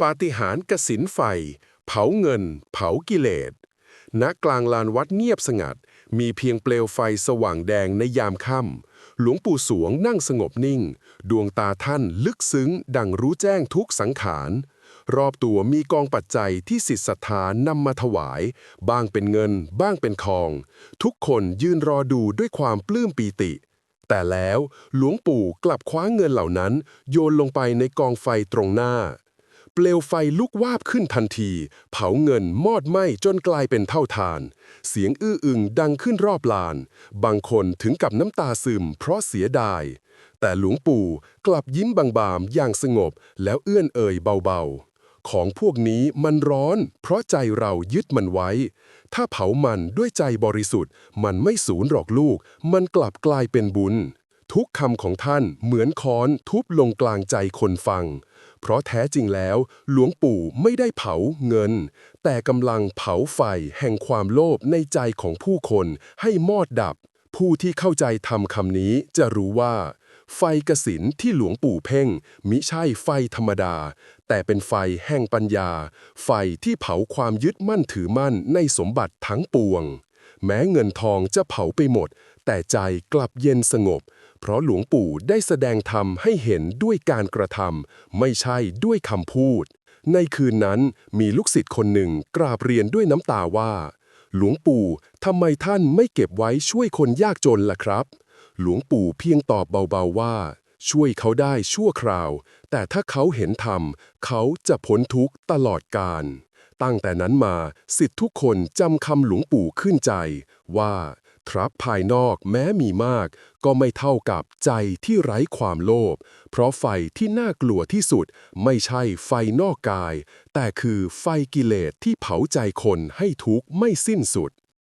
ปาฏิหาริย์กสินไฟ เผาเงิน เผากิเลสณกลางลานวัดเงียบสงัด มีเพียงเปลวไฟสว่างแดงในยามค่ำหลวงปู่สวงนั่งสงบนิ่ง ดวงตาท่านลึกซึ้ง ดังรู้แจ้งทุกสังขาร รอบตัวมีกองปัจจัยที่สิทธิศรัทธานำมาถวาย บ้างเป็นเงิน บ้างเป็นทอง ทุกคนยืนรอดูด้วยความปลื้มปีติ แต่แล้วหลวงปู่กลับคว้าเงินเหล่านั้น โยนลงไปในกองไฟตรงหน้า เปลวไฟลุกวาบขึ้นทันที เผาเงินมอดไหม้จนกลายเป็นเท่าทาน เสียงอื้ออึงดังขึ้นรอบลาน บางคนถึงกับน้ำตาซึมเพราะเสียดาย แต่หลวงปู่กลับยิ้มบางๆอย่างสงบแล้วเอื้อนเอ่ยเบาๆ ของพวกนี้มันร้อน เพราะใจเรายึดมันไว้ ถ้าเผามันด้วยใจบริสุทธิ์ มันไม่สูญหรอกลูก มันกลับกลายเป็นบุญ ทุกคำของท่านเหมือนค้อนทุบลงกลางใจคนฟัง เพราะแท้จริงแล้ว หลวงปู่ไม่ได้เผาเงิน แต่กำลังเผาไฟแห่งความโลภในใจของผู้คนให้มอดดับ ผู้ที่เข้าใจทำคำนี้จะรู้ว่า ไฟกสินที่หลวงปู่เพ่ง มิใช่ไฟธรรมดา แต่เป็นไฟแห่งปัญญา ไฟที่เผาความยึดมั่นถือมั่นในสมบัติทั้งปวง แม้เงินทองจะเผาไปหมด แต่ใจกลับเย็นสงบ เพราะหลวงปู่ได้แสดงธรรมให้เห็นด้วยการกระทำไม่ใช่ด้วยคำพูด ในคืนนั้นมีลูกศิษย์คนหนึ่งกราบเรียนด้วยน้ำตาว่า หลวงปู่ทำไมท่านไม่เก็บไว้ช่วยคนยากจนล่ะครับ หลวงปู่เพียงตอบเบาๆว่า ช่วยเขาได้ชั่วคราว แต่ถ้าเขาเห็นธรรม เขาจะพ้นทุกข์ตลอดกาลตั้งแต่นั้นมาสิทธิทุกคนจำคำหลวงปู่ขึ้นใจว่า รับภายนอกแม้มีมาก ก็ไม่เท่ากับใจที่ไร้ความโลภ เพราะไฟที่น่ากลัวที่สุด ไม่ใช่ไฟนอกกาย แต่คือไฟกิเลสที่เผาใจคนให้ทุกข์ไม่สิ้นสุด